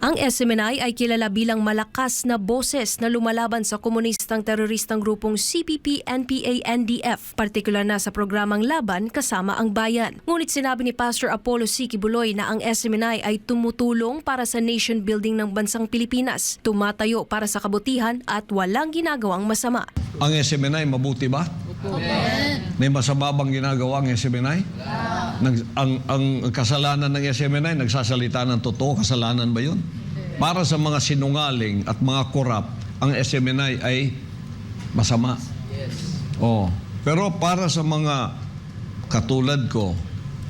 Ang SMNI ay kilala bilang malakas na boses na lumalaban sa komunistang teroristang grupong CPP, NPA, NDF, partikular na sa programang Laban kasama ang bayan. Ngunit sinabi ni Pastor Apollo C. Kibuloy na ang SMNI ay tumutulong para sa nation building ng bansang Pilipinas, tumatayo para sa kabutihan at walang ginagawang masama. Ang SMNI, mabuti ba? May masama bang ginagawa ang SMNI? Nag, ang, ang kasalanan ng SMNI, nagsasalita ng totoo, kasalanan ba yun? Para sa mga sinungaling at mga korap, ang SMNI ay masama. Oh. Pero para sa mga katulad ko,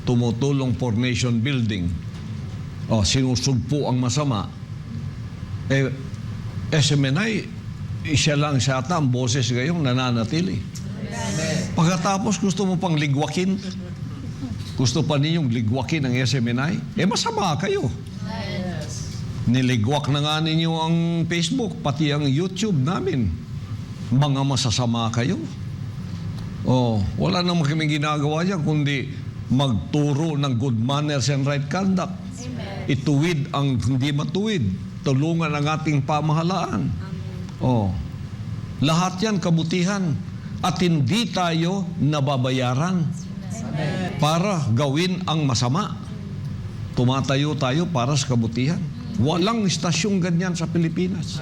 tumutulong for nation building, oh, sinusugpo ang masama, eh, SMNI, siya lang siya ata ang boses ngayong nananatili. Pagkatapos gusto mo pang ligwakin, gusto pa ninyong ligwakin ang SMNI, eh masama kayo. Niligwak na nga ninyo ang Facebook, pati ang YouTube namin. Mga masasama kayo. Oh, wala namang kami ginagawa dyan, kundi magturo ng good manners and right conduct. Ituwid ang hindi matuwid. Tulungan ang ating pamahalaan. Oh. Lahat yan kabutihan. At hindi tayo nababayaran para gawin ang masama. Tumatayo tayo para sa kabutihan. Walang istasyong ganyan sa Pilipinas.